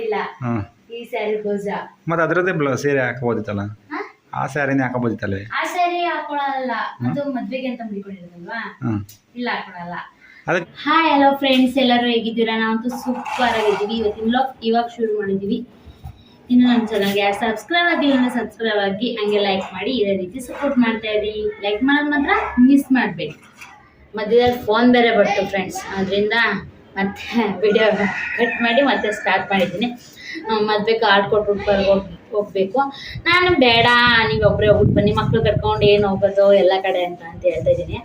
ಮಾಡಿಲ್ಲ ಈ ಸ್ಯಾರಿ ಬ್ಲೌಸ್ ಮತ್ತೆ ಅದರದ್ದೇ ಬ್ಲೌಸ್ ಸೀರೆ ಹಾಕಬಹುದಿತ್ತಲ್ಲ? ಆ ಸ್ಯಾರಿನೇ ಹಾಕಬಹುದಿತ್ತಲ್ಲ ಆ ಸ್ಯಾರಿ ಹಾಕೊಳಲ್ಲ. ಅದು ಮದ್ವೆಗೆ ಅಂತ ಮುಡಿಕೊಂಡಿರೋದಲ್ವಾ ಇಲ್ಲ ಹಾಕೊಳ್ಳಲ್ಲ ಅದಕ್ಕೆ ಹಾಯ್ ಹಲೋ ಫ್ರೆಂಡ್ಸ್ ಎಲ್ಲರೂ ಹೇಗಿದ್ದೀರಾ? ನಾವಂತೂ ಸೂಪರ್ ಆಗಿದ್ದೀವಿ. ಇವತ್ತಿನ ಬ್ಲಾಗ್ ಇವಾಗ ಶುರು ಮಾಡಿದ್ದೀವಿ. ಇನ್ನು ನನ್ನ ಚಾನಲ್ಗೆ ಯಾರು ಸಬ್ಸ್ಕ್ರೈಬ್ ಆಗಿಲ್ಲ ಅಂದ್ರೆ ಸಬ್ಸ್ಕ್ರೈಬ್ ಆಗಿ ಹಂಗೆ ಲೈಕ್ ಮಾಡಿ ಇದೇ ರೀತಿ ಸಪೋರ್ಟ್ ಮಾಡ್ತಾ ಇದ್ದೀವಿ ಲೈಕ್ ಮಾಡೋದು ಮಾತ್ರ ಮಿಸ್ ಮಾಡಬೇಡಿ. ಮಧ್ಯದಲ್ಲಿ ಫೋನ್ ಬೇರೆ ಬರ್ತು ಫ್ರೆಂಡ್ಸ್ ಅದರಿಂದ ಮತ್ತೆ ವಿಡಿಯೋ ಕಟ್ ಮಾಡಿ ಮತ್ತೆ ಸ್ಟಾರ್ಟ್ ಮಾಡಿದ್ದೀನಿ. ಮದುವೆ ಕಾರ್ಡ್ ಕೊಟ್ಬಿಟ್ಟು ಹೋಗಿ ಹೋಗಬೇಕು. ನಾನು ಬೇಡ, ನೀವು ಒಬ್ಬರೇ ಹೋಗ್ಬಿಟ್ಟು ಬನ್ನಿ, ಮಕ್ಳು ಕರ್ಕೊಂಡು ಏನು ಹೋಗೋದು, ಎಲ್ಲ ಕಡೆ ಅಂತ ಅಂತ ಹೇಳ್ತಾ ಇದ್ದೀನಿ.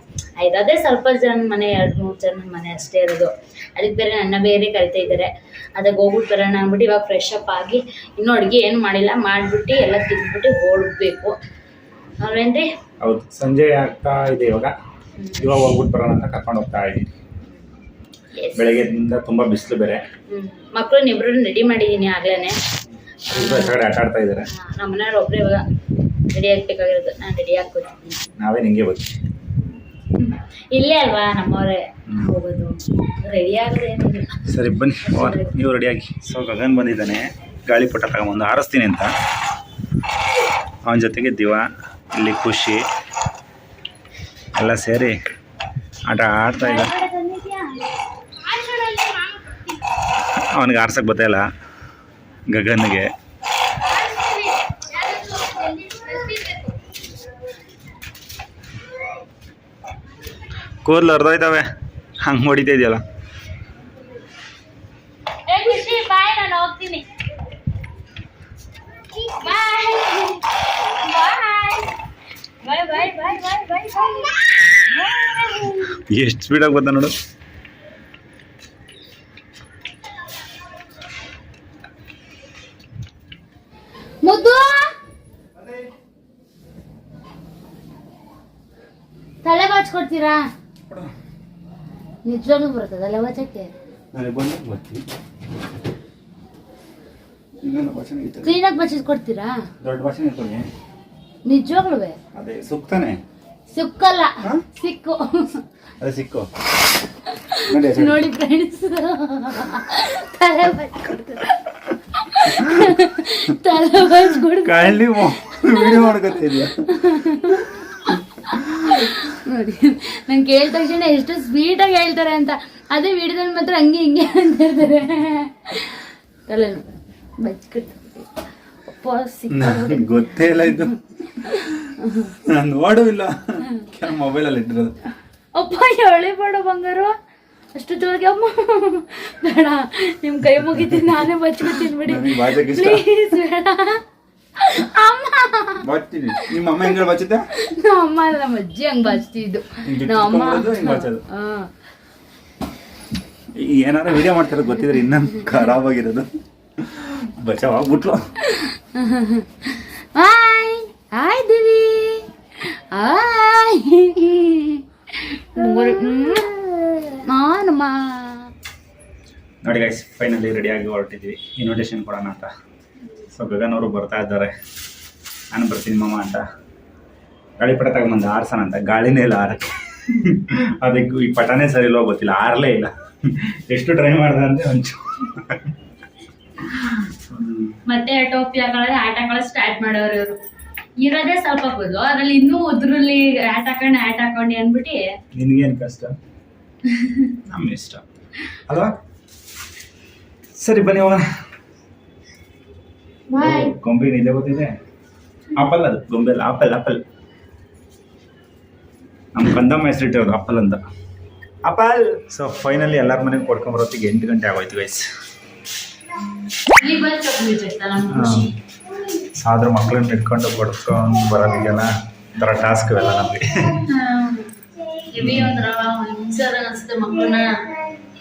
ಅದೇ ಸ್ವಲ್ಪ ಜನ ಮನೆ, ಎರಡು ಮೂರು ಜನ ಮನೆ ಅಷ್ಟೇ ಇರೋದು. ಅದಕ್ಕೆ ಬೇರೆ ನನ್ನ ಬೇರೆ ಕರಿತಾ ಇದ್ದಾರೆ ಅದಕ್ಕೆ ಹೋಗ್ಬಿಟ್ಟು ಬರೋಣ ಅಂದ್ಬಿಟ್ಟು ಇವಾಗ ಫ್ರೆಶ್ ಅಪ್ ಆಗಿ ಇನ್ನೂ ಅಡುಗೆ ಏನು ಮಾಡಿಲ್ಲ. ಮಾಡಿಬಿಟ್ಟು ಎಲ್ಲ ತಿಂದ್ಬಿಟ್ಟು ಹೋಗ್ಬೇಕು ಅಲ್ವೇನ್ರಿ? ಹೌದು, ಸಂಜೆ ಆಗ್ತಾ ಇದೆ ಇವಾಗ. ಇವಾಗ ಹೋಗ್ಬಿಟ್ಟು ಬರೋಣ ಅಂತ ಕರ್ಕೊಂಡು ಹೋಗ್ತಾ ಇದ್ದೀನಿ. ಬೆಳಗ್ಗೆದಿಂದ ತುಂಬಾ ಬಿಸಿಲು ಬೇರೆ. ಮಕ್ಕಳು ಇಬ್ರು ರೆಡಿ ಮಾಡಿದ್ದೀನಿ ಆಗ್ಲೇನೆ. ಹೊರಗಡೆ ಆಟ ಆಡ್ತಾ ಇದ್ದಾರೆ ನಮ್ಮ ಮನೆಯವ್ರು ಒಬ್ಬರೇ ಇವಾಗ ರೆಡಿ ಆಗ್ಬೇಕಾಗಿರೋದು. ನಾನು ರೆಡಿ ಆಗ್ಕೊತೀನಿ ನಾವೇ ನಿಂಗೆ ಬರ್ತೀವಿ ಇಲ್ಲೇ ಅಲ್ವಾ ನಮ್ಮವರೇ? ಹೋಗೋದು. ರೆಡಿ ಆಗೋದೇನಿಲ್ಲ ಸರಿ ಬನ್ನಿ. ನೀವು ರೆಡಿಯಾಗಿ ಸೊ ಗಗನ್ ಬಂದಿದ್ದಾನೆ. ಗಾಳಿಪಟ ತಗೊಂಬಂದು ಹಾರಿಸ್ತೀನಿ ಅಂತ. ಅವನ ಜೊತೆಗೆ ದಿವ ಇಲ್ಲಿ ಖುಷಿ. ಎಲ್ಲ ಸೇರಿ ಆಟ ಆಡ್ತಾ ಇದ್ದ ಅವನಿಗೆ ಆರ್ಸಕ್ಕೆ ಗೊತ್ತಾಯಿಲ್ಲ ಗಗನ್ಗೆ. ಕೂದಲು ಹರಿದೋಯ್ತವೆ. ಹಂಗೆ ಹೊಡಿತಾ ಇದೆಯಲ್ಲ ಬಾಯ್ ನಾನು ಹೋಗ್ತೀನಿ. ಬಾಯ್. ಬಾಯ್. ಬಾಯ್ ಬಾಯ್ ಬಾಯ್ ಬಾಯ್ ಬಾಯ್ ಎಷ್ಟು ಸ್ಪೀಡಾಗಿ ಬಂದ ನೋಡು. ಮುದ್ದು? ತಲೆ ಬಾಚ್ಕೊಡ್ತೀರಾ? ನಿಜವಾಗ್ಲೂ ಬರ್ತದೆ ತಲೆ ಬಾಚಕ್ಕೆ. ಕ್ಲೀನಾಗಿ ಬಚ್ಚಿಸ್ಕೊಡ್ತೀರಾ ದೊಡ್ಡ ಭಾಷೆ ಇಟ್ಕೊಳ್ಳಿ ನಿಜವಾಗ್ಲೂ? ಅದೇ ಸುಕ್ತಾನೆ. ಸುಕ್ಕಲ್ಲ? ಸಿಕ್ಕು. ಅದೇ ಸಿಕ್ಕು. ನೋಡಿ ನೋಡಿ ಫ್ರೆಂಡ್ಸ್ ತಲೆ ಬಾಚ್ಕೊಡ್ತೀರಾ? ತಲೆ ಬಾಚ್ಕೊಡ್ತೀರಾ ಕಳ್ಳಿ ವಿಡಿಯೋ ಮಾಡ್ಕೊತಾ ನೋಡಿ ನಂಗೆ ಕೇಳಿದ ತಕ್ಷಣ ಎಷ್ಟು ಸ್ವೀಟಾಗಿ ಹೇಳ್ತಾರೆ ಅಂತ. ಅದೇ ವಿಡಿಯೋದಲ್ಲಿ ಮಾತ್ರ ಹಂಗೆ ಹಿಂಗೆ ಅಂತ ಹೇಳ್ತಾರೆ. ತಲೆ ಬಚ್ಕಟ್ಟು ಗೊತ್ತೇ ಇಲ್ಲ ಇದು. ನಾನು ನೋಡೂ ಇಲ್ಲ. ಮೊಬೈಲಲ್ಲಿ ಇಟ್ಟಿರೋದು. ಅಪ್ಪ ಎಳೆ ಬೇಡ ಬಂಗಾರು? ಅಷ್ಟು ಜೋರಿಗೆ ಅಮ್ಮ ಬೇಡ ನಿಮ್ ಕೈ ಮುಗಿತೀನಿ ನಾನೇ ಬಚ್ಕೊತೀನಿ ಬಿಡಿ. ಪ್ಲೀಸ್ ಬೇಡ. ನಿಮ್ಮ ಅಮ್ಮ ಹೆಂಗೆ ನಮ್ಮ ಅಮ್ಮ ನಮ್ಮ ಅಜ್ಜಿ ಹಂಗ್ ಬಚ್ತಿದ್ದು ನಮ್ಮ ಅಮ್ಮ. ಏನಾರ ವಿಡಿಯೋ ಮಾಡ್ತಿರೋದು ಗೊತ್ತಿದ್ರೆ ಇನ್ನ ಖರಾಬ್ ಆಗಿರೋದು ಬಚಾವ್ ಆಗ್ಬಿಟ್ಲು ಹಾಯ್ ಹಾಯ್ ದಿವಿ ಹಾಯ್ ನಾನಮ್ಮ ನೋಡಿ ಗೈಸ್ ಫೈನಲಿ ರೆಡಿಯಾಗಿ ಹೊರಟಿದ್ವಿ. ಇನ್ವಿಟೇಷನ್ ಕೊಡೋಣ ಅಂತ. ಸೊ ಗಗನ್ ಅವರು ಬರ್ತಾ ಇದ್ದಾರೆ. ನಾನು ಬರ್ತೀನಿ ಮಮ್ಮ ಅಂತ. ಗಾಳಿಪಟ ತಗೊಂಬಂದು ಆರ್ಸೋಣ ಅಂತ. ಗಾಳಿನೇ ಇಲ್ಲ ಆರಕ್ಕೆ. ಅದಕ್ಕೆ ಈ ಪಟನೇ ಸರಿ ಇಲ್ಲೋ ಗೊತ್ತಿಲ್ಲ. ಆರ್ಲೇ ಇಲ್ಲ. ಎಷ್ಟು ಟ್ರೈ ಮಾಡ್ದೆ ಅಂದರೆ ಒಂಚೂರು. ಮತ್ತೆ ಟೋಪಿ ಆಟಗಳ ಸ್ಟಾರ್ಟ್ ಮಾಡೋರು ಇವರು. ಇರೋದೇ ಸ್ವಲ್ಪ ಕೂದಲು ಅದ್ರಲ್ಲಿ ಇನ್ನೂ ಉದ್ರಲ್ಲಿ ಆಟ ಹಾಕೊಂಡು ಆಟ ಹಾಕೊಂಡು ಅಂದ್ಬಿಟ್ಟು ನಿನಗೇನು ಕಷ್ಟ? ನಮ್ಮ ಇಷ್ಟ. ಅಲ್ವಾ? ಸರಿ ಬನ್ನಿ ಹೋಗೋಣ. ಗೊಂಬೆ ಇದೆ ಗೊತ್ತಿದೆ? ಆಪಲ್ ಅದು ಗೊಂಬೆ ಅಲ್ಲ ಆಪಲ್ ಆಪಲ್. ನಮ್ಮ ಕಂದಮ್ಮ ಹೆಸರಿಟ್ಟಿರೋದು ಆಪಲ್ ಅಂತ. ಆಪಲ್! ಸೊ ಫೈನಲಿ ಎಲ್ಲರ ಮನೆಗೆ ಕೊಡ್ಕೊಂಬರೋತ್ತಿಗೆ ಎಂಟು ಗಂಟೆ ಆಗೋಯ್ತು ಗೈಸ್ ಇಲ್ಲಿ ಆದ್ರೆ ಮಕ್ಕಳನ್ನ ಇಟ್ಕೊಂಡು ಕೊಡ್ಕೊಂಡು ಬರೋದಿಗೆಲ್ಲ ಒಂಥರ ಟಾಸ್ಕ್ ಎಲ್ಲ ನಮಗೆ. ಹೆವಿ ಒಂಥರ ಹಿಂಸರ ಅನಿಸುತ್ತೆ ಮಕ್ಕಳನ್ನ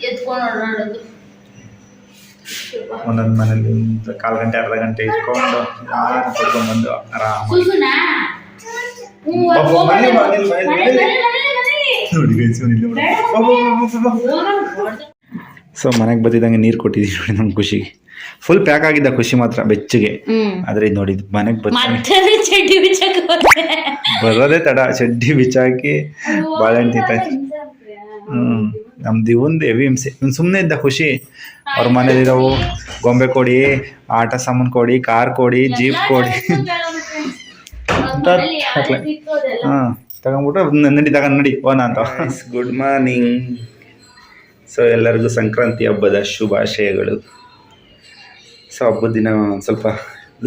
ಎತ್ಕೊಂಡು ಓಡಾಡೋದು. ಒಂದೊಂದು ಮನೇಲಿ ಕಾಲು ಗಂಟೆ ಅರ್ಧ ಗಂಟೆ ಇಟ್ಕೊಂಡು ಯಾರು ಇವನಿಲ್ಲ ಹೋಗು, ಸೊ ಮನೆಗೆ ಬಂದಿದ್ದಂಗೆ ನೀರು ಕೊಟ್ಟಿದ್ದೀವಿ ನೋಡಿ ನಮ್ಮ ಖುಷಿಗೆ. ಫುಲ್ ಪ್ಯಾಕ್ ಆಗಿದ್ದ ಖುಷಿ ಮಾತ್ರ ಬೆಚ್ಚಗೆ. ಆದ್ರೆ ಇದು ನೋಡಿ ಮನೆಗೆ ಬರೋದೇ ತಡ ಚಡ್ಡಿ ಬಿಚ್ಚಾಕಿ ಬಾಳೆಹಣ್ಣು ತಿಂತಾಯ್ತು ಹ್ಮ್ ಎವಿ ದಿವಂದ್ ಹೆವಿ ಹಿಂಸೆ ಸುಮ್ಮನೆ ಇದ್ದ ಖುಷಿ. ಅವ್ರ ಮನೇಲಿರೋವು ಗೊಂಬೆ ಕೊಡಿ ಆಟ ಸಾಮಾನು ಕೊಡಿ ಕಾರ್ ಕೊಡಿ ಜೀಪ್ ಕೊಡಿ. ಹಾ ತಗೊಂಡ್ಬಿಟ್ಟು ನಡಿ ತಗೊಂಡ್ ನಡಿ ಓನ ಅಂತ. ಗುಡ್ ಮಾರ್ನಿಂಗ್ ಸೊ ಎಲ್ಲರಿಗೂ ಸಂಕ್ರಾಂತಿ ಹಬ್ಬದ ಶುಭಾಶಯಗಳು. ಸೊ ಹಬ್ಬದ ದಿನ ಸ್ವಲ್ಪ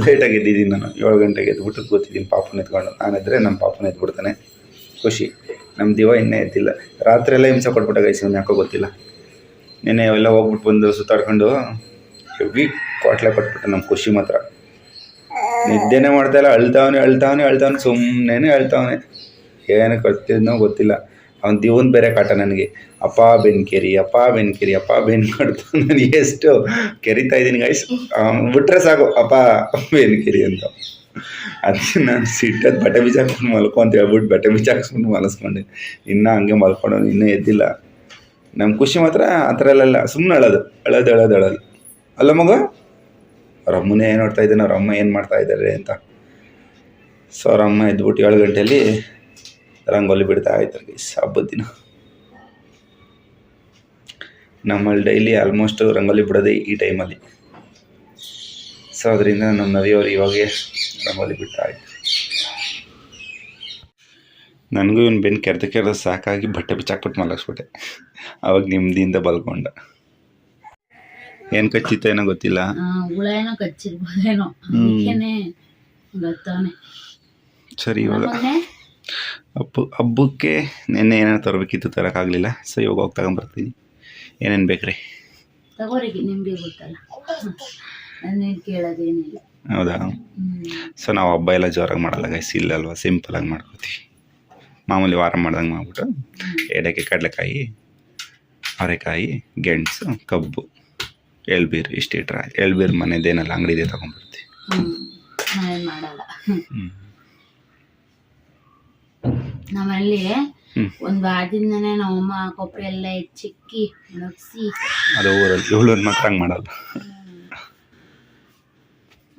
ಲೇಟಾಗಿ ಎದ್ದಿದ್ದೀನಿ ನಾನು. ಏಳು ಗಂಟೆಗೆ ಎದ್ಬಿಟ್ಟು ಕೂತಿದ್ದೀನಿ. ಪಾಪನ ಎತ್ಕೊಂಡು ನಾನಿದ್ರೆ ನಮ್ಮ ಪಾಪನ ಎದ್ಬಿಡ್ತಾನೆ. ಖುಷಿ. ನಮ್ಮ ದಿವ ಇನ್ನೇ ಎದ್ದಿಲ್ಲ. ರಾತ್ರಿ ಎಲ್ಲ ಹಿಂಸೆ ಕೊಟ್ಬಿಟ್ಟ ಗೈಸ್ ಯಾಕೋ ಗೊತ್ತಿಲ್ಲ. ನೆನ್ನೆ ಎಲ್ಲ ಹೋಗ್ಬಿಟ್ಟು ಬಂದು ಸುತ್ತಾಡ್ಕೊಂಡು. ಹೆವಿ ಕ್ವಾಟ್ಲೆ ಕೊಟ್ಬಿಟ್ಟೆ ನಮ್ಮ ಖುಷಿ ಮಾತ್ರ. ನಿದ್ದೆನೇ ಮಾಡ್ತಾ ಇಲ್ಲ. ಅಳ್ತಾವನೆ ಅಳ್ತಾವನೆ ಅಳ್ತಾವನೆ ಸುಮ್ಮನೆ ಅಳ್ತಾವನೆ. ಏನು ಕಟ್ತಿದ್ನೋ ಗೊತ್ತಿಲ್ಲ. ಅವ್ನ ದಿವನ್ ಬೇರೆ ಕಾಟ ನನಗೆ. ಅಪ್ಪ ಬೆನ್ಕೆರಿ ಅಪ್ಪ ಬೆನ್ಕೆರಿ ಅಪ್ಪ ಬೆನ್ ನನಗೆ ಎಷ್ಟು ಕೆರಿತಾ ಇದ್ದೀನಿ ಗೈಸ್ ಬಿಟ್ರೆ ಸಾಕು, ಅಪ್ಪ ಬೆನ್ಕೆರಿ ಅಂತ. ಅದಕ್ಕೆ ನಾನು ಸಿಟ್ಟದ್ದು ಬಟ್ಟೆ ಬಿಚ್ಚಾಕ್ಸ್ಕೊಂಡು ಮಲ್ಕೊ ಅಂತ ಹೇಳ್ಬಿಟ್ಟು ಬಟ್ಟೆ ಬಿಚ್ಚಾಕ್ಸ್ಕೊಂಡು ಮಲಸ್ಕೊಂಡೆ. ಇನ್ನೂ ಹಂಗೆ ಮಲ್ಕೊಂಡು, ಇನ್ನೂ ಎದ್ದಿಲ್ಲ. ನಮ್ಮ ಖುಷಿ ಮಾತ್ರ ಆ ಥರ ಎಲ್ಲ ಸುಮ್ಮನೆ ಅಳೋದು. ಅಳೋದು ಅಳೋದು ಅಳೋದು. ಅಲ್ಲ ಮಗ? ಅವ್ರ ಅಮ್ಮನೇ ಏನು ನೋಡ್ತಾ ಇದ್ದಾನೆ. ಅವ್ರ ಅಮ್ಮ ಏನು ಮಾಡ್ತಾ ಇದ್ದಾರೆ ಅಂತ. ಸೊ ಅವ್ರ ಅಮ್ಮ ಎದ್ಬಿಟ್ಟು ಏಳು ಗಂಟೆಯಲ್ಲಿ ರಂಗೋಲಿ ಬಿಡ್ತಾ ಇದ್ದಾರೆ ಗೈಸ್ ಹಬ್ಬದ ದಿನ. ನಮ್ಮಲ್ಲಿ ಡೈಲಿ ಆಲ್ಮೋಸ್ಟ್ ರಂಗೋಲಿ ಬಿಡೋದೇ ಈ ಟೈಮಲ್ಲಿ ಸೊ ಅದರಿಂದ ನಮ್ಮ ನವಿಯವರು ಇವಾಗೇ ರಂಗೋಲಿ ಬಿಡ್ತಾ ಇದ್ದಾರೆ ನನಗೂ ಇವನು ಬೆನ್ನು ಕೆರೆದ ಕೆರೆದ ಸಾಕಾಗಿ ಬಟ್ಟೆ ಬಿಚ್ಚಾಕ್ಬಿಟ್ಟು ಮಲಗಿಸ್ಬಿಟ್ಟೆ. ಅವಾಗ ನೆಮ್ಮದಿಯಿಂದ ಬಲ್ಕೊಂಡ. ಏನು ಕಚ್ಚಿತ್ತ ಏನೋ ಗೊತ್ತಿಲ್ಲ. ಹುಳ ಏನೋ ಕಚ್ಚಿರ್ಬೋದೇನೋ. ಸರಿ ಇವಾಗ ಹಬ್ಬ ಹಬ್ಬಕ್ಕೆ ನಿನ್ನೆ ಏನೇನು ತರಬೇಕಿತ್ತು ತರೋಕ್ಕಾಗಲಿಲ್ಲ ಸೊ ಇವಾಗ ಹೋಗಿ ತಗೊಂಬರ್ತೀನಿ. ಏನೇನು ಬೇಕ್ರಿ? ತಗೋರಿ ನಿಮ್ಗೆ ಗೊತ್ತಲ್ಲ. ನನ್ನೇನು ಕೇಳೋದೇನಿಲ್ಲ. ಹೌದಾ? ಸೊ ನಾವು ಹಬ್ಬ ಎಲ್ಲ ಜೋರಾಗಿ ಮಾಡಲ್ಲ ಗೈಸ್ ಇಲ್ಲಲ್ವ ಸಿಂಪಲಾಗಿ ಮಾಡ್ಕೋತೀವಿ. ಮಾಮೂಲಿ ವಾರ ಮಾಡ್ದಂಗೆ ಮಾಡ್ಬಿಟ್ಟು ಎಡಕ್ಕೆ ಕಡಲೆಕಾಯಿ ಅವರೆಕಾಯಿ ಗೆಣಸು ಕಬ್ಬು ಎಳ್ಬೀರು ಇಷ್ಟು ಇಟ್ರೆ ಎಳ್ಬೀರು ಮನೆದೇನಲ್ಲ ಅಂಗಡಿದೇ ನಾವೇನ್ ಮಾಡಲ್ಲ. ಹ್ಞೂ ನಮ್ಮಲ್ಲಿ. ಒಂದ್ ವಾರದಿಂದನೇ ನಮ್ಮಮ್ಮ ಕೊಬ್ಬರಿ ಎಲ್ಲ ಹೆಚ್ಚಿಕ್ಕಿ ಒಣಗಿಸಿ. ಅದು ಊರಲ್ಲಿ ಇವಳು ಮಾತ್ರ ಹಂಗೆ ಮಾಡಲ್ಲ.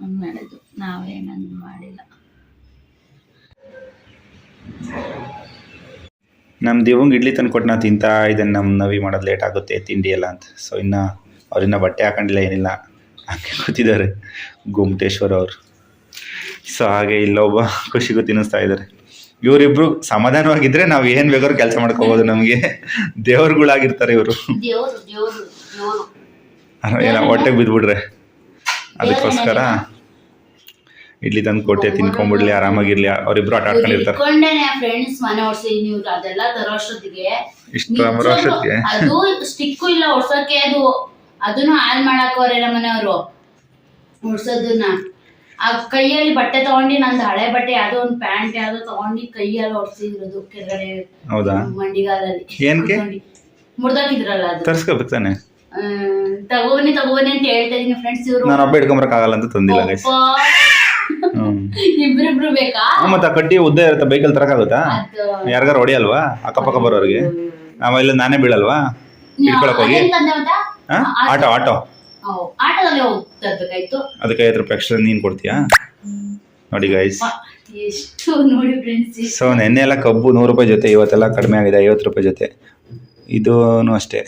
ಹಂಗ್ ಮಾಡೋದು. ನಾವೇನಂಗ್ ಮಾಡಿಲ್ಲ. ನಮ್ಮ ದೇವಂಗ್ ಇಡ್ಲಿ ತಂದು ಕೊಟ್ಟು ನಾ ತಿಂತಾ ಇದನ್ನ ನಮ್ಮ ನವಿ ಮಾಡೋದು ಲೇಟ್ ಆಗುತ್ತೆ ತಿಂಡಿ ಎಲ್ಲ ಅಂತ. ಸೊ ಇನ್ನು ಅವ್ರಿನ್ನ ಬಟ್ಟೆ ಹಾಕೊಂಡಿಲ್ಲ ಏನಿಲ್ಲ. ಹಂಗೆ ಕೂತಿದ್ದಾರೆ ಗುಮ್ಟೇಶ್ವರ್ ಅವರು. ಸೊ ಹಾಗೆ ಇಲ್ಲೊಬ್ಬ ಖುಷಿಗೂ ತಿನ್ನಿಸ್ತಾ ಇದ್ದಾರೆ. ಇವರಿಬ್ರು ಸಮಾಧಾನವಾಗಿದ್ರೆ ನಾವು ಏನ್ ಬೇಕಾದ್ರೂ ಕೆಲಸ ಮಾಡ್ಕೋಬಹುದು ನಮಗೆ. ದೇವ್ರುಗಳಾಗಿರ್ತಾರೆ ಇವರು. ಏನೋ ಹೊಟ್ಟೆಗೆ ಬಿದ್ಬಿಡ್ರೆ ಅದಕ್ಕೋಸ್ಕರ ಇಡ್ಲಿ ತಂದು ಕೊಟ್ಟೆ ತಿನ್ಕೊಂಡ್ಬಿಡ್ಲಿ ಆರಾಮಾಗಿರ್ಲಿ. ಅವರಿಬ್ರು ಆಟ ಆಡ್ಕೊಂಡಿರ್ತಾರೆ. ಫ್ರೆಂಡ್ಸ್ ಮನೆ ಓಡ್ಸಿ ನೀವು ಅದೆಲ್ಲ ತರೋಷ್ಟೊತ್ತಿಗೆ ಇಷ್ಟು ವರ್ಷಕ್ಕೆ ಅದು ಸ್ಟಿಕ್ಕು ಇಲ್ಲ ಒಡ್ಸೋಕೆ ಅದು. ಅದನ್ನು ಹಾಲ್ ಮಾಡಕ್ ನಮ್ಮ ಮನೆಯವರು. ಒಡ್ಸೋದನ್ನ ಆ ಕೈಯಲ್ಲಿ ಬಟ್ಟೆ ತಗೊಂಡಿ ನಂದು ಹಳೆ ಬಟ್ಟೆ ಯಾವ್ದೋ ಒಂದು ಪ್ಯಾಂಟ್ ಯಾವ್ದೋ ತಗೊಂಡಿ ಕೈಯಲ್ಲಿ ಒಡ್ಸಿದ್ರದು ಕೆಳಗಡೆ ಹೌದಾ? ಮಂಡಿಗಾಲಲ್ಲಿ? ಮುರ್ದಾಕಿದ್ರಲ್ಲ ಅದು. ತರ್ಸ್ಕೋಬೇಕು ತಾನೆ. ತಗೋಬನ್ನಿ ತಗೋಬನ್ನಿ ಅಂತ ಹೇಳ್ತಾ ಇದೀನಿ ಫ್ರೆಂಡ್ಸ್ ಇವರು. ನಾನು ಒಬ್ಬ ಹಿಡ್ಕೊಂಬರಕ್ಕಾಗಲ್ಲ ಅಂತ ತಂದಿಲ್ಲ ಗೈಸ್ ಇಬ್ರಿಬ್ರು ಬೇಕಾ? ಮತ್ತೆ ಆ ಕಟ್ಟಿ ಉದ್ದ ಇರುತ್ತೆ ಬೈಕಲ್ಲಿ ತರಕಾಗುತ್ತಾ ಯಾರಿಗಾರ ಹೊಡಿಯಲ್ವಾ ಅಕ್ಕಪಕ್ಕ ಬರೋರಿಗೆ. ಆಮೇಲೆ ನಾನೇ ಬೀಳಲ್ವಾ? ಹಿಡ್ಕೊಳಕ್ ಹೋಗಿ. Auto auto. ಆಟೋದಲ್ಲಿ ಅದಕ್ಕೆ ಐವತ್ತು ರೂಪಾಯಿ ಎಕ್ಸ್ಟ್ರಾ ನೀನು ಕೊಡ್ತೀಯಾ? ನೋಡಿ ಗೈಸ್ ಎಷ್ಟು ನೋಡಿ ಫ್ರೆಂಡ್ಸ್ ಸೊ ನೆನ್ನೆ ಎಲ್ಲ ಕಬ್ಬು ನೂರು ರೂಪಾಯಿ ಜೊತೆ ಇವತ್ತೆಲ್ಲ ಕಡಿಮೆ ಆಗಿದೆ ಐವತ್ತು ರೂಪಾಯಿ ಜೊತೆ. ಇದೂ ಅಷ್ಟೇ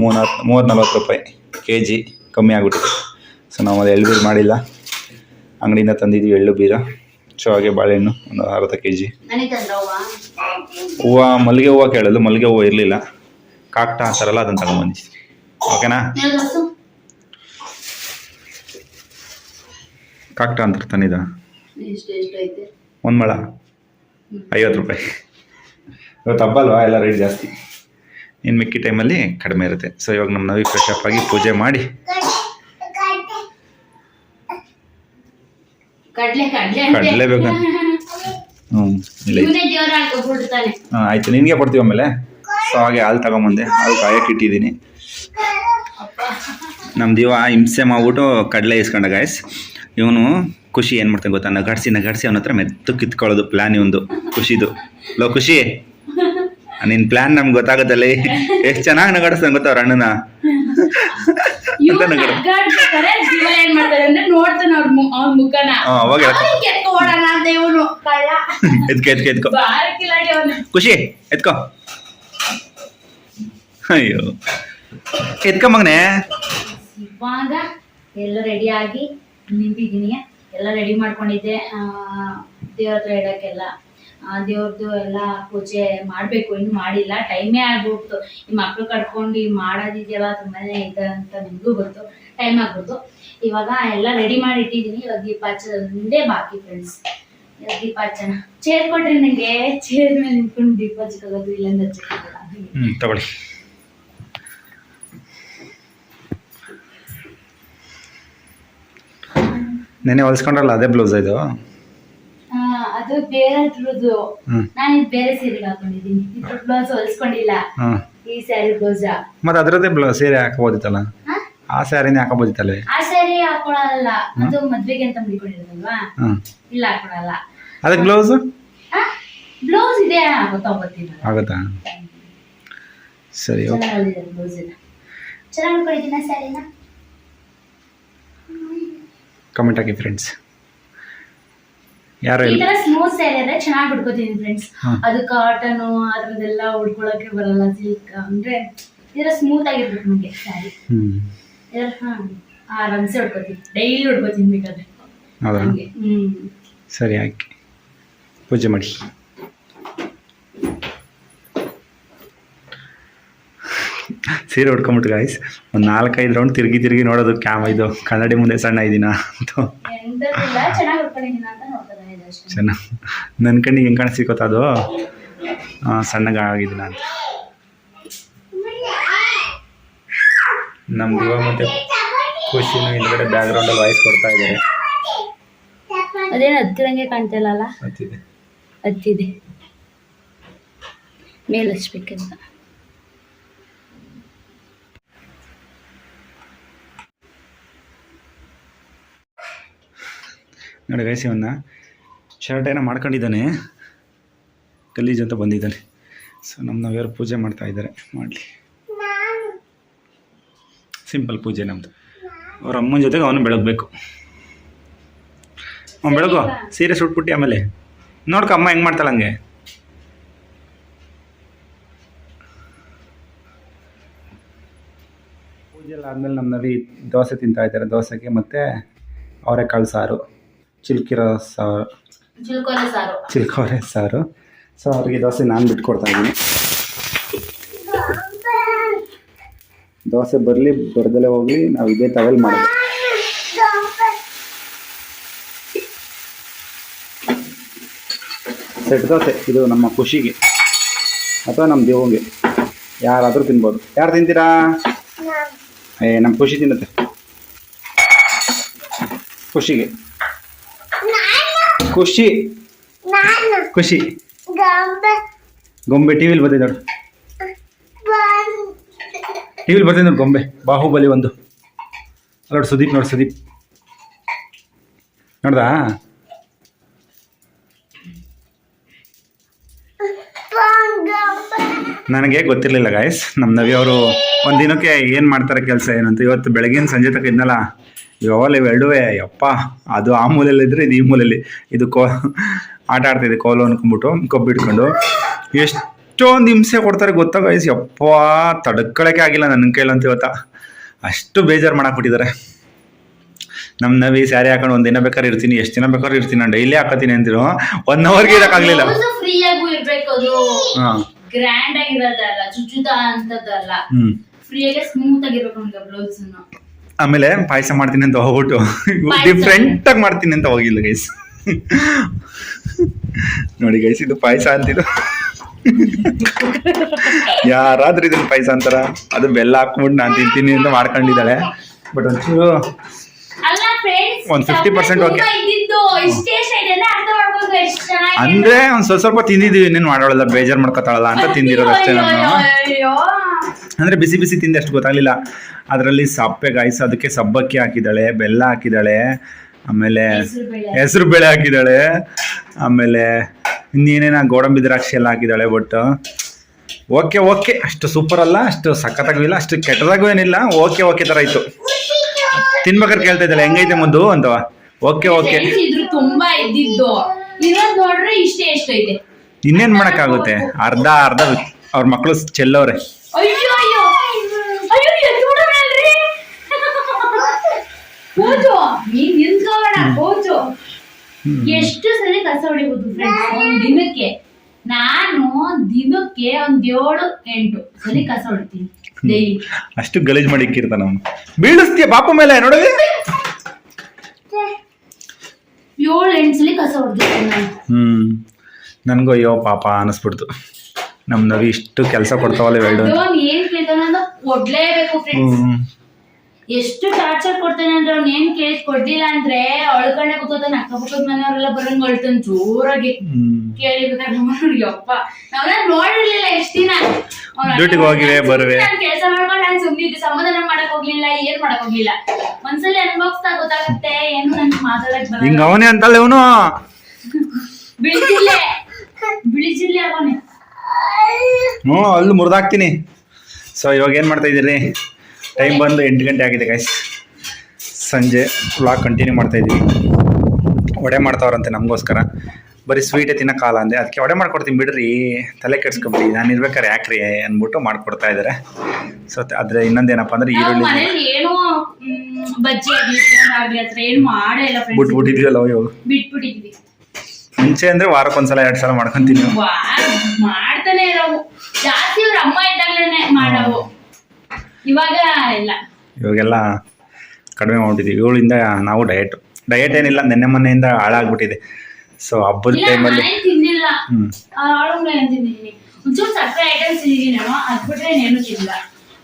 ಮೂವತ್ತು ಮೂವತ್ತು ನಲ್ವತ್ತು ರೂಪಾಯಿ ಕೆ ಜಿ ಕಮ್ಮಿ ಆಗ್ಬಿಟ್ಟಿದೆ. ಸೊ ನಾವು ಅದು ಎಳ್ಳು ಬೀರು ಮಾಡಿಲ್ಲ. ಅಂಗಡಿಯಿಂದ ತಂದಿದ್ವಿ ಎಳ್ಳು ಬೀರ. ಸೊ ಹಾಗೆ ಬಾಳೆಹಣ್ಣು ಒಂದು ಅರ್ಧ ಕೆ ಜಿ ಹೂವು? ಮಲ್ಲಿಗೆ ಹೂವು ಕೇಳಲು ಮಲ್ಲಿಗೆ ಹೂವು ಇರಲಿಲ್ಲ. ಕಾಕ್ಟ ಅಂತಾರಲ್ಲ ಅದನ್ನು ತಗೊಂಡ್ಬಂದಿದ್ವಿ ಓಕೆನಾ ನನಗೆ ಹಸು ಕಾಕ್ಟ ಅಂತ ತಾನಿದ ಒಂದು ಮಳ. ಐವತ್ತು ರೂಪಾಯಿ. ಇವತ್ತು ಹಬ್ಬ ಅಲ್ವಾ? ಎಲ್ಲ ರೇಟ್ ಜಾಸ್ತಿ. ಇನ್ನು ಮಿಕ್ಕಿ ಟೈಮಲ್ಲಿ ಕಡಿಮೆ ಇರುತ್ತೆ. ಸೊ ಇವಾಗ ನಮ್ಮ ನವಿ ಫ್ರೆಶ್ ಅಪ್ ಆಗಿ ಪೂಜೆ ಮಾಡಿ. ಕಡಲೆ ಬೇಕಾ? ಹ್ಞೂ ಇಲ್ಲ ಆಯಿತು. ನಿನಗೆ ಕೊಡ್ತೀವಿ ಆಮೇಲೆ? ಸೊ ಹಾಗೆ ಹಾಲು ತಗೊಂಬಂದೆ. ಹಾಲು ಕಾಯಕ್ಕೆ ಇಟ್ಟಿದ್ದೀನಿ. ನಮ್ಮ ದೀವ ಹಿಂಸೆ ಮಾಡ್ಬಿಟ್ಟು ಕಡಲೆ ಇಸ್ಕೊಂಡ ಗಾಯ್ಸ್ ಇವನು ಖುಷಿ ಏನು ಮಾಡ್ತಾನೆ ಗೊತ್ತಾ? ನಗಾಡ್ಸಿ ನಗಾಡ್ಸಿ ಅವನ ಹತ್ರ ಮೆತ್ತು ಕಿತ್ಕೊಳ್ಳೋದು ಪ್ಲಾನ್ ಇವಂದು. ಖುಷಿದು. ಲೋ ಖುಷಿ. ನಿನ್ನ ಪ್ಲ್ಯಾನ್ ನಮ್ಗೆ ಗೊತ್ತಾಗುತ್ತಲ್ಲ. ಎಷ್ಟು ಚೆನ್ನಾಗಿ ನಗಾಡಿಸ್ತಾನೆ ಗೊತ್ತಾ ಅವ್ರ ಅಣ್ಣನ? ಖುಷಿ ಅಂತ ನಗಡ ಅವಾಗ ಎತ್ಕೊ ಎತ್ಕೊ ಎತ್ಕೊ ಖುಷಿ ಎತ್ಕೋ. ಅಯ್ಯೋ. ಎತ್ಕೊಂಬಗ್ನೆ ಮಗನೇ. ಎಲ್ಲ ರೆಡಿ ಆಗಿ ನಿಂತಿದ್ದೀನಿ. ಎಲ್ಲ ರೆಡಿ ಮಾಡ್ಕೊಂಡಿದ್ದೆ. ದೇವ್ರ ಹತ್ರ ಇಡಕ್ಕೆಲ್ಲ. ದೇವ್ರದ್ದು ಎಲ್ಲ ಪೂಜೆ ಮಾಡಬೇಕು. ಇನ್ನು ಮಾಡಿಲ್ಲ. ಟೈಮೇ ಆಗ್ಬಿಡ್ತು. ಈ ಮಕ್ಳು ಕಟ್ಕೊಂಡು ಮಾಡೋದಿದೆಯಲ್ಲ, ತುಂಬಾನೇ ಇದೆ ಅಂತ ನಿಮಗೂ ಗೊತ್ತು. ಟೈಮ್ ಆಗ್ಬಿಡ್ತು. ಇವಾಗ ಎಲ್ಲ ರೆಡಿ ಮಾಡಿ ಇಟ್ಟಿದ್ದೀನಿ ಇವಾಗ ದೀಪ ಹಚ್ಚೋದೊಂದೇ ಬಾಕಿ ಫ್ರೆಂಡ್ಸ್ ದೀಪ ಹಚ್ಚೋಣ ಚೇರ್ ಕೊಟ್ರಿ ನನಗೆ ಚೇರ್ ಮೇಲೆ ನಿಂತ್ಕೊಂಡು ದೀಪ ಹಚ್ಕೋದು ಇಲ್ಲಿಂದ ಹಚ್ಕೋದು ತಗೊಳ್ಳಿ. ನೆನೆ ಹೊಲ್ಸ್ಕೊಂಡ್ರಲ್ಲ ಅದೇ ಬ್ಲೌಸ್ ಇದು? ಅದು ಬೇರೆದ್ರದ್ದು. ನಾನು ಇದು ಬೇರೆ ಸೀರೆಗೆ ಹಾಕೊಂಡಿದ್ದೀನಿ. ಇದ್ರ ಬ್ಲೌಸ್ ಹೊಲ್ಸ್ಕೊಂಡಿಲ್ಲ. ಈ ಸ್ಯಾರಿ ಬ್ಲೌಸ್ ಮತ್ತು ಅದರದ್ದೇ ಬ್ಲೌಸ್ ಸೀರೆ ಹಾಕಬಹುದಿತ್ತಲ್ಲ ಆ ಸ್ಯಾರಿನೇ ಹಾಕಬಹುದಿತ್ತಲ್ಲ ಆ ಸ್ಯಾರಿ ಹಾಕೊಳಲ್ಲ. ಅದು ಮದ್ವೆಗೆ ಅಂತ ಮುಡಿಕೊಂಡಿರೋದಲ್ವಾ? ಇಲ್ಲ ಹಾಕೊಳಲ್ಲ. ಅದಕ್ಕೆ ಬ್ಲೌಸು ಬ್ಲೌಸ್ ಇದೆ ಆಗುತ್ತಾ? ಸರಿ ಓಕೆ. ಚೆನ್ನಾಗಿ ಕೊಡಿದ್ದೀನ ಸ್ಯಾರಿನ ಕಮೆಂಟ್ ಹಾಕಿ ಫ್ರೆಂಡ್ಸ್ ಯಾರು ಈ ತರ ಸ್ಮೂತ್ ಸ್ಯಾರಿ ಆದ್ರೆ ಚೆನ್ನಾಗಿ ಉಟ್ಕೋತೀನಿ ಫ್ರೆಂಡ್ಸ್. ಅದು ಕಾಟನ್ ಅದ್ರದ್ದೆಲ್ಲ ಉಡ್ಕೊಳಕ್ಕೆ ಬರಲ್ಲ ಸಿಲ್ಕ್ ಅಂದ್ರೆ ಇದರ ಸ್ಮೂತ್ ಆಗಿರ್ಬೇಕು ನಮಗೆ ಸ್ಯಾರಿ ಆರಾಮ್ಸೆ ಉಡ್ಕೋತೀನಿ ಡೈಲಿ ಉಡ್ಕೋತೀನಿ ಬೇಕಾದ್ರೆ. ಹೌದಾ? ಹ್ಮ್. ಸರಿ ಆಯ್ಕೆ ಪೂಜೆ ಮಾಡಿ. ಸೀರೆ ಉಟ್ಕೊಂಬಿಟ್ಟು ಗಾಯ್ಸ್ ಒಂದು ನಾಲ್ಕೈದು ರೌಂಡ್ ತಿರುಗಿ ತಿರುಗಿ ನೋಡೋದು ಕ್ಯಾಮ್ ಇದು. ಕನ್ನಡಿ ಮುಂದೆ ಸಣ್ಣ ಇದ್ದೀನ ಅಂತ. ಚೆನ್ನಾಗಿ ನನ್ನ ಕಣ್ಣಿಗೆ ಹೆಂಗೆ ಕಾಣಿಸ್ತಿಕೊತ್ತ ಅದು? ಸಣ್ಣಗೆ ಆಗಿದ್ದೀನ ಅಂತ. ನಮ್ಮ ದಿವ ಮತ್ತೆ ಖುಷಿನೂ ಹಿಂದ್ಗಡೆ ಬ್ಯಾಕ್ಗ್ರೌಂಡಲ್ಲಿ ವಾಯ್ಸ್ ಕೊಡ್ತಾ ಇದ್ದಾರೆ. ಅದೇನು ಹತ್ತಿರಂಗೆ ಕಾಣ್ತಿಲ್ಲ ಹತ್ತಿದೆ. ಹತ್ತಿದೆ. ಮೇಲೆ ಹಚ್ಬೇಕಂತ ನೋಡಿ ಗೈಸ್ ಇವನ್ನ ಶರ್ಟ್ ಏನೋ ಮಾಡ್ಕೊಂಡಿದ್ದಾನೆ. ಗಲೀಜು ಅಂತ ಬಂದಿದ್ದಾನೆ. ಸೊ ನಮ್ಮ ನಾವ್ಯಾರು ಪೂಜೆ ಮಾಡ್ತಾ ಇದ್ದಾರೆ, ಮಾಡಲಿ. ಸಿಂಪಲ್ ಪೂಜೆ ನಮ್ಮದು ಅವ್ರ ಅಮ್ಮನ ಜೊತೆಗೆ ಅವನು ಬೆಳಗಬೇಕು. ಅವ್ನು ಬೆಳಗೋ, ಸೀರೆ ಸುಟ್ಬಿಟ್ಟು ಆಮೇಲೆ. ನೋಡ್ಕೊ, ಅಮ್ಮ ಹೆಂಗೆ ಮಾಡ್ತಾಳೆ ಹಂಗೆ. ಪೂಜೆ ಆದಮೇಲೆ ನಮ್ಮ ನವಿ ದೋಸೆ ತಿಂತಾ ಇದ್ದಾರೆ, ದೋಸೆಗೆ ಮತ್ತು ಅವರೆಕಾಳು ಸಾರು. ಚಿಲ್ಕಿರೋ ಸಾರು. ಚಿಲ್ಕೋರೆ ಸಾರು. ಸೊ ಅವ್ರಿಗೆ ದೋಸೆ ನಾನು ಬಿಟ್ಕೊಡ್ತಾ ಇದ್ದೀನಿ. ದೋಸೆ ಬರಲಿ ಬರ್ದಲೇ ಹೋಗಲಿ ನಾವು ಇದೇ ತವಲ್ ಮಾಡೋದು. ಸೆಟ್ ದೋಸೆ ಇದು ನಮ್ಮ ಖುಷಿಗೆ ಅಥವಾ ನಮ್ಮ ದೇವಂಗೆ. ಯಾರಾದರೂ ತಿನ್ಬೋದು. ಯಾರು ತಿಂತೀರಾ? ಏ ನಮ್ಮ ಖುಷಿ ತಿನ್ನುತ್ತೆ. ಖುಷಿಗೆ. ಖುಷಿ. ಖುಷಿ. ಗೊಂಬೆ. ಟಿವಿಲಿ ಬರ್ತೀನಿ ನೋಡು. ಟಿವಿಲಿ ಬರ್ತೀನಿ ನೋಡು ಗೊಂಬೆ. ಬಾಹುಬಲಿ ಒಂದು. ನೋಡು ಸುದೀಪ್ ನೋಡು ಸುದೀಪ್. ನೋಡ್ದಾ? ನನಗೆ ಗೊತ್ತಿರಲಿಲ್ಲ ಗಾಯಸ್ ನಮ್ಮ ನವಿ ಅವರು ಒಂದು ದಿನಕ್ಕೆ ಏನು ಮಾಡ್ತಾರೆ ಕೆಲಸ ಏನಂತ. ಇವತ್ತು ಬೆಳಗಿನ ಸಂಜೆ ತಕ್ಕ ಇದ್ನಲ್ಲ. ಯಾವಾಗಲೂ ಇವೆರಡುವೆ ಯಪ್ಪ ಅದು ಆ ಮೂಲೆಯಲ್ಲಿ ಇದ್ರೆ ಇದು ಈ ಮೂಲೆಯಲ್ಲಿ. ಇದು ಕೋ ಆಟ ಆಡ್ತಿದ್ದೆ ಕೋಲು ಅನ್ಕೊಂಬಿಟ್ಟು ಕೊಬ್ಬಿಟ್ಕೊಂಡು ಎಷ್ಟೊಂದು ಹಿಂಸೆ ಕೊಡ್ತಾರೆ ಗೊತ್ತಾ ಗೈಸ್ ಯಪ್ಪ ತಡ್ಕೊಳಕ್ಕೆ ಆಗಿಲ್ಲ ನನ್ನ ಕೈಲಂತ ಇವತ್ತ. ಅಷ್ಟು ಬೇಜಾರು ಮಾಡಾಕ್ಬಿಟ್ಟಿದ್ದಾರೆ. ನಮ್ಮ ನವಿ ಸ್ಯಾರಿ ಹಾಕೊಂಡು ಒಂದು ದಿನ ಬೇಕಾದ್ರೆ ಇರ್ತೀನಿ ಎಷ್ಟು ದಿನ ಬೇಕಾದ್ರೆ ಇರ್ತೀನಿ ನಾನು ಡೈಲಿ ಹಾಕತೀನಿ ಅಂತಿರೋ. ಒನ್ ಅವರ್ಗೆ ಇರೋಕ್ಕಾಗಲಿಲ್ಲ ಹಾಂ. ಗ್ರ್ಯಾಂಡ್ ಆಗಿರೋದಲ್ಲ ಚುಚ್ಚುದ ಅಂತದಲ್ಲ ಹ್ಞೂ ಸ್ಮೂತ್ ಆಗಿರ್ಬೇಕು ನಮ್ಗೆ ಬ್ಲೌಸ್ ಆಮೇಲೆ ಪಾಯಸ ಮಾಡ್ತೀನಿ ಅಂತ ಹೋಗ್ಬಿಟ್ಟು? ಡಿಫ್ರೆಂಟ್ ಆಗಿ ಮಾಡ್ತೀನಿ ಅಂತ ಹೋಗಿಲ್ಲ ಗೈಸ್ ನೋಡಿ ಗೈಸ್ ಇದು ಪಾಯಸ ಅಂತಿದ್ದು ಯಾರಾದ್ರೂ ಇದನ್ನ ಪಾಯಸ ಅಂತಾರ? ಅದು ಬೆಲ್ಲ ಹಾಕ್ಬಿಟ್ಟು ನಾನು ತಿಂತೀನಿ ಅಂತ ಮಾಡ್ಕೊಂಡಿದ್ದಾಳೆ. ಬಟ್ ಒಂಚೂರು ಒಂದ್ 50% okay. ಇದ್ದಿದ್ದು ಇಷ್ಟೇ ಇಷ್ಟ ಇದೆ ಅಂದ್ರೆ ಒಂದ್ ಸ್ವಲ್ಪ ಸ್ವಲ್ಪ ತಿಂದಿದೀವಿ ಇನ್ನೇನು ಮಾಡೋಳಲ್ಲ ಬೇಜಾರ್ ಮಾಡ್ಕೊತಾಳಲ್ಲ ಅಂತ ತಿಂದಿರೋದು ಅಷ್ಟೇ ನಾನು. ಅಂದ್ರೆ ಬಿಸಿ ಬಿಸಿ ತಿಂದೆ ಅಷ್ಟು ಗೊತ್ತಾಗ್ಲಿಲ್ಲ. ಅದರಲ್ಲಿ ಸಪ್ಪೆ ಗಾಯಿಸಿ ಅದಕ್ಕೆ ಸಬ್ಬಕ್ಕಿ ಹಾಕಿದಾಳೆ ಬೆಲ್ಲ ಹಾಕಿದಾಳೆ ಆಮೇಲೆ. ಹೆಸರು ಬೇಳೆ. ಹಾಕಿದಾಳೆ ಆಮೇಲೆ ಇನ್ನೇನೇನ ಗೋಡಂಬಿ ದ್ರಾಕ್ಷಿ ಎಲ್ಲ ಹಾಕಿದಾಳೆ ಬಟ್ ಓಕೆ ಓಕೆ. ಅಷ್ಟು ಸೂಪರ್ ಅಲ್ಲ ಅಷ್ಟು ಸಖತ್ತಾಗೂ ಇಲ್ಲ ಅಷ್ಟು ಕೆಟ್ಟದಾಗೂ ಏನಿಲ್ಲ. ಓಕೆ ಓಕೆ ಥರ ಇತ್ತು. ತಿನ್ಬೇಕಾದ್ರೆ ಕೇಳ್ತಾ ಇದ್ದಾಳೆ ಹೆಂಗೈತೆ ಮುದ್ದು ಅಂತವ ಓಕೆ ಓಕೆ. ಇದ್ರು ತುಂಬಾ ಇದ್ದಿದ್ದು. ಇನ್ನೊಂದು ನೋಡ್ರೆ ಇಷ್ಟೇ ಇಷ್ಟೈತೆ ಇನ್ನೇನ್ ಮಾಡಕ್ಕಾಗುತ್ತೆ? ಅರ್ಧ ಅರ್ಧ ಅವ್ರ ಮಕ್ಕಳು ಚೆಲ್ಲವ್ರೆ. ಅಯ್ಯೋ ಅಯ್ಯೋ. ಅಯ್ಯೋ ಎಷ್ಟು ಸರಿ ಕಸ ಹೊಡಿಬಹುದು ಫ್ರೆಂಡ್ಸ್ ದಿನಕ್ಕೆ. ನಾನು ದಿನಕ್ಕೆ ಒಂದ್ ಏಳು ಎಂಟು ಸರಿ ಕಸ ಹೊಡಿತೀನಿ. ಅಷ್ಟು ಗಲೀಜ್ ಮಾಡಿ ಇಕ್ಕಿರ್ತಾನ ಅವನು ಬೀಳಿಸ್ತೀಯ ಪಾಪ ಮೇಲೆ ನೋಡಿ. ಏಳು ಎಂಟ್ಸಲಿ ಸಲ ಕಸ ಹೊಡ್ದಿರ್ತೀನಿ ನಾನು. ಹ್ಮ್. ನನಗೂ ಅಯ್ಯೋ ಪಾಪ ಅನಿಸ್ಬಿಡ್ತು. ನಮ್ಮ ನವಿ ಇಷ್ಟು ಕೆಲಸ ಕೊಡ್ತಾವಲ್ಲ ಎರಡು ಅವ್ನ್ ಏನ್ ಕೇಳ್ತಾನ ಅಂತ ಕೊಡ್ಲೇಬೇಕು ಫ್ರೆಂಡ್ಸ್ ಎಷ್ಟು ಟಾರ್ಚರ್ ಕೊಡ್ತಾನೆ ಅಂದ್ರೆ ಅವ್ನ ಏನ್ ಕೇಳಿ ಕೊಡ್ಲಿಲ್ಲ ಅಂದ್ರೆ ಅಳ್ಕೊಂಡೆ ಕೂತಾನೆ ಅಕ್ಕಪಕ್ಕದ ಮನೆಯವರೆಲ್ಲ ಬರಂಗ್ ಹೊಳ್ತಾನೆ ಜೋರಾಗಿ ನೋಡಿ ಅಪ್ಪ ನಾವೆಲ್ಲ ನೋಡಿರ್ಲಿಲ್ಲ ಎಷ್ಟ್ ದಿನ. ಡ್ಯೂಟಿಗೆ ಹೋಗಿವೆ, ಬರುವೆ. ಕೆಲಸ ಮಾಡ್ಕೊಂಡು ನಾನು ಸುಮ್ಮನಿದ್ದೆ ಸಮಾಧಾನ ಮಾಡಕ್ ಹೋಗ್ಲಿಲ್ಲ ಏನ್ ಮಾಡಕ್ ಹೋಗ್ಲಿಲ್ಲ. ಒಂದ್ಸಲಿ ಅನ್ಭವಿಸ್ತಾ ಗೊತ್ತಾಗುತ್ತೆ ಏನು ನನ್ಗೆ ಮಾತಾಡಕ್ ಹಿಂಗ ಬರಲ್ಲ ಅವನೇ ಅಂತಲ್ಲ ಇವನು. ಬಿಳಿಜಿಲ್ಲೆ ಬಿಳಿಜಿಲ್ಲೆ ಅವನೇ. ಹ್ಞೂ ಅಲ್ಲಿ ಮುರಿದಾಕ್ತೀನಿ. ಸೊ ಇವಾಗ ಏನ್ ಮಾಡ್ತಾ ಇದ್ದೀರಿ? ಟೈಮ್ ಬಂದು ಎಂಟು ಗಂಟೆ ಆಗಿದೆ ಗೈಸ್ ಸಂಜೆ ವ್ಲಾಗ್ ಕಂಟಿನ್ಯೂ ಮಾಡ್ತಾ ಇದ್ದೀವಿ ವಡೆ ಮಾಡ್ತಾವ್ರಂತೆ ನಮಗೋಸ್ಕರ. ಬರೀ ಸ್ವೀಟೇ ಕಾಲ ಅಂದೆ. ಅದಕ್ಕೆ ವಡೆ ಮಾಡ್ಕೊಡ್ತೀನಿ ಬಿಡ್ರಿ. ತಲೆ ಕೆಡ್ಸ್ಕೊಬಿಡಿ. ನಾನು ಇರ್ಬೇಕಾದ್ರೆ ಯಾಕ್ರಿ ಅಂದ್ಬಿಟ್ಟು ಮಾಡ್ಕೊಡ್ತಾ ಇದ್ದಾರೆ ಸೊ ಆದರೆ ಇನ್ನೊಂದೇನಪ್ಪ ಅಂದ್ರೆ ಈರುಳ್ಳಿ ಬಿಟ್ಬಿಟ್ಟಿದ್ವಲ್ಲ ಇವಾಗ ಮುಂಚೆ ಅಂದರೆ ವಾರಕ್ಕೊಂದ್ಸಲ ಎರಡು ಸಲ ಮಾಡ್ಕೊಂತೀನಿ ಮಾಡ್ತಾನೆ ಇರೋವು. ಜಾಸ್ತಿ ಅವ್ರ ಅಮ್ಮ ಇದ್ದಾಗಲೇ ಮಾಡವು. ಇವಾಗ ಇಲ್ಲ. ಇವಾಗೆಲ್ಲ ಕಡಿಮೆ ಮಾಡ್ಬಿಟ್ಟಿದ್ದೀವಿ. ಇವಳಿಂದ ನಾವು ಡಯಟ್ ಡಯಟ್ ಏನಿಲ್ಲ ನೆನ್ನೆ ಮೊನ್ನೆಯಿಂದ ಹಾಳಾಗ್ಬಿಟ್ಟಿದೆ. ಸೊ ಹಬ್ಬದ ಇಲ್ಲ ಟೈಮಲ್ಲಿ ನಾನೇನ್ ತಿಂದಿಲ್ಲ ಹ್ಞೂ ಆಳುಂಗ್ಳ ಏನ್ ತಿಂದಿದ್ದೀನಿ ಒಂಚೂರು ಸಕ್ಕರೆ ಐಟಮ್ಸ್ ತಿಂದಿದ್ದೀನಿ ನಾನು ಅದ್ ಬಿಟ್ರೆ ತಿಂದಿಲ್ಲ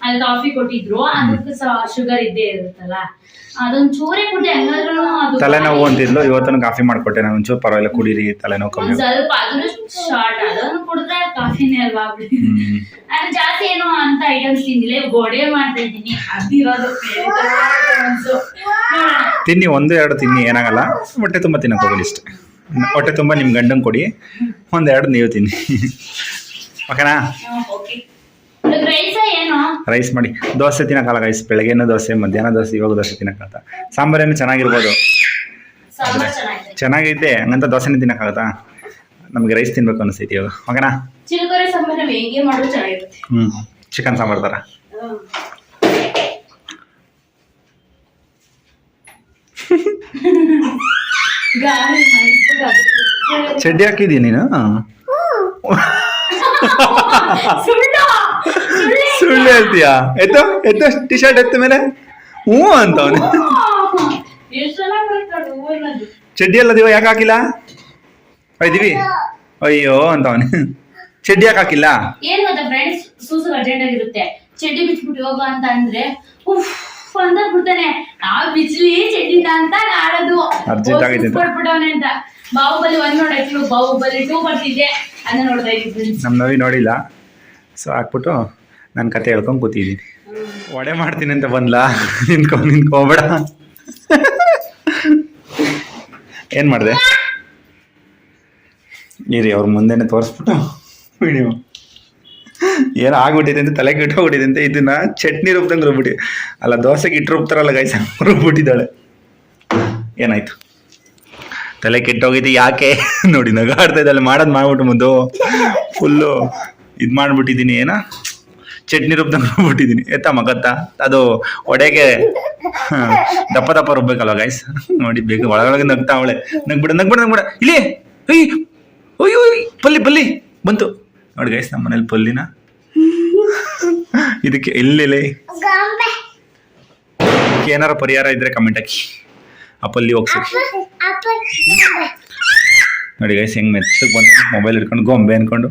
ಅಲ್ಲಿ ಕಾಫಿ ಕೊಟ್ಟಿದ್ರು. ಅದಕ್ಕೆ ಶುಗರ್ ಇದ್ದೇ ಇರುತ್ತಲ್ಲ. ಅದೊಂದ್ ಚೂರೇ ಕೊಟ್ಟೆ ಹಂಗಾದ್ರೂ ಅದು ತಲೆನೋವು ಅಂತಿದ್ಲು ಇವತ್ತು ಕಾಫಿ ಮಾಡ್ಕೊಟ್ಟೆ ನಾನು. ಒಂಚೂರು ಪರವಾಗಿಲ್ಲ ಕುಡೀರಿ ತಲೆನೋವು ಒಂದ್ ಕಮ್ಮಿ ಸ್ವಲ್ಪ ಅದನ್ನು ಶಾರ್ಟ್ ಅದನ್ನು ಕುಡಿದ್ರೆ ಕಾಫಿನೇ ಅಲ್ವಾ? ಬಿಡಿ ನಾನು ಜಾಸ್ತಿ ಏನು ಅಂತ ಐಟಮ್ಸ್ ತಿಂದಿಲ್ಲ. ಗೋಡೆ ಮಾಡ್ತಾ ಇದ್ದೀನಿ. ಅದಿರೋದು ತಿನ್ನಿ ಒಂದು ಎರಡು ತಿನ್ನಿ ಏನಾಗಲ್ಲ. ಹೊಟ್ಟೆ ತುಂಬ ತಿನ್ನಕ್ಕೆ ಹೋಗಲಿ ಇಷ್ಟೇ. ಹೊಟ್ಟೆ ತುಂಬ ನಿಮ್ಮ ಗಂಡಂಗೆ ಕೊಡಿ. ಒಂದೆರಡು ನೀವು ತಿನ್ನಿ. ಓಕೆನಾ ಓಕೆ ರೈಸ ಮಾಡಿ. ದೋಸೆ ತಿನ್ನಕಾಲ ರೈಸ್ ಬೆಳಗ್ಗೆನೂ ದೋಸೆ ಮಧ್ಯಾಹ್ನ ದೋಸೆ ಇವಾಗ ದೋಸೆ ತಿನ್ನೋಕ್ಕಲ್ಲ ಸಾಂಬಾರೇನು ಚೆನ್ನಾಗಿರ್ಬೋದು? ಚೆನ್ನಾಗೈತೆ. ಹಂಗಂತ ದೋಸೆನೇ ತಿನ್ನೋಕ್ಕಾಗತ್ತಾ? ನಮಗೆ ರೈಸ್ ತಿನ್ಬೇಕು ಅನಿಸ್ತೈತಿ ಇವಾಗ. ಓಕೆನಾ ಹ್ಞೂ ಚಿಕನ್ ಸಾಂಬಾರ್ ಥರ ಚಡ್ಡಿ ಹಾಕಿದ್ದೀನಿ ನೀನು? ಸುಳ್ಳು. ಹೇಳ್ತೀಯಾ? ಎತ್ತೋ ಎತ್ತೋ ಟಿ ಶರ್ಟ್ ಎತ್ತ ಮೇಲೆ? ಹ್ಞೂ ಅಂತವನು ಚಡ್ಡಿ ಊರಿನದು ಚಡ್ಡಿ ಯಾಕೆ ಹಾಕಿಲ್ಲ? ಒಯ್ದಿವಿ. ಅಯ್ಯೋ ಅಂತವನು ಚಡ್ಡಿ ಯಾಕೆ ಹಾಕಿಲ್ಲ? ಏನು ಗೊತ್ತಾ ಫ್ರೆಂಡ್ಸ್ ಸೂಸು ಅರ್ಜೆಂಟ್ ಆಗಿರುತ್ತೆ ಚಡ್ಡಿ ಬಿಚ್ಬಿಟ್ಟು ಹೋಗ ಅಂತ ಅಂದ್ರೆ ಉಫ್ ಅಂತ ಬಿಡ್ತಾನೆ ಆ ಬಿಚ್ಲಿ ಚಡ್ಡಿ ಅಂತ ಆಡೋದು ಅರ್ಜೆಂಟ್ ಆಗಿದೆ ಅಂತ. ಬಾಹುಬಲಿ ಒನ್ ನೋಡಾಯ್ತು ಬಾಹುಬಲಿ ಟೂ ಬರ್ತಿದ್ದೆ ಅದನ್ನ ನೋಡ್ತಾ ಇದ್ದೀನಿ ನಮ್ಮ ನವಿ ನೋಡಿಲ್ಲ. ಸೊ ಹಾಕ್ಬಿಟ್ಟು ನನ್ನ ಕತೆ ಹೇಳ್ಕೊಂಡು ಕೂತಿದ್ದೀನಿ. ವಡೆ ಮಾಡ್ತೀನಿ ಅಂತ ಬಂದ್ಲಾ? ನಿನ್ಕೊ ನಿನ್ಕೋಬೇಡ ಏನು ಮಾಡಿದೆ? ಇರಿ ಅವ್ರ ಮುಂದೆನೆ ತೋರಿಸ್ಬಿಟ್ಟು ವಿಡಿಯೋ. ಏನೋ ಆಗ್ಬಿಟ್ಟಿದೆ ಅಂತ ತಲೆ ಕೆಟ್ಟೋಗ್ಬಿಟ್ಟಿದೆ ಅಂತ ಇದನ್ನ ಚಟ್ನಿ ರುಬ್ದಂಗೆ ರುಬ್ಬಿಟ್ಟು ಅಲ್ಲ ದೋಸೆಗೆ ಇಟ್ಟು ರುಬ್ತಾರಲ್ಲ ಗೈಸ ರುಬ್ಬಿಟ್ಟಿದ್ದಾಳೆ. ಏನಾಯ್ತು? ತಲೆ ಕೆಟ್ಟೋಗಿದೆ ಯಾಕೆ? ನೋಡಿ ನಗಾಡ್ತಾ ಇದ್ದಲ್ಲಿ ಮಾಡೋದು ಮಾಡ್ಬಿಟ್ಟು ಮುಂದು ಫುಲ್ಲು ಇದು ಮಾಡ್ಬಿಟ್ಟಿದ್ದೀನಿ ಏನ? ಚಟ್ನಿ ರುಬ್ದಂಗೆ ಮಾಡ್ಬಿಟ್ಟಿದ್ದೀನಿ ಎತ್ತ ಮಗತ್ತ? ಅದು ಒಡೆಗೆ ದಪ್ಪ ದಪ್ಪ ರುಬ್ಬೇಕಲ್ವ ಗೈಸ್ ನೋಡಿ ಬೇಗ ಒಳಗೊಳಗೆ ನಗ್ತಾ ಅವಳೆ. ನಗ್ಬಿಡ ನಗ್ಬಿಡ ನಗ್ಬಿಡ. ಇಲ್ಲಿ ಅಯ್ಯ ಅಯ್ಯೋ ಪಲ್ಲಿ ಪಲ್ಲಿ ಬಂತು. ನೋಡಿ ಗೈಸ್ ನಮ್ಮ ಮನೇಲಿ ಪಲ್ಲಿನ. ಇದಕ್ಕೆ ಎಲ್ಲೆಲೆ? ಏನಾರ ಪರಿಹಾರ ಇದ್ರೆ ಕಮೆಂಟ್ ಹಾಕಿ. ಆ ಹೋಗ್ಸಿ. ನೋಡಿ ಗೈಸ್ ಹೆಂಗ್ ಮೆತ್ತಗೆ ಬಂದ ಮೊಬೈಲ್ ಹಿಡ್ಕೊಂಡು ಗೊಂಬೆ ಅನ್ಕೊಂಡು.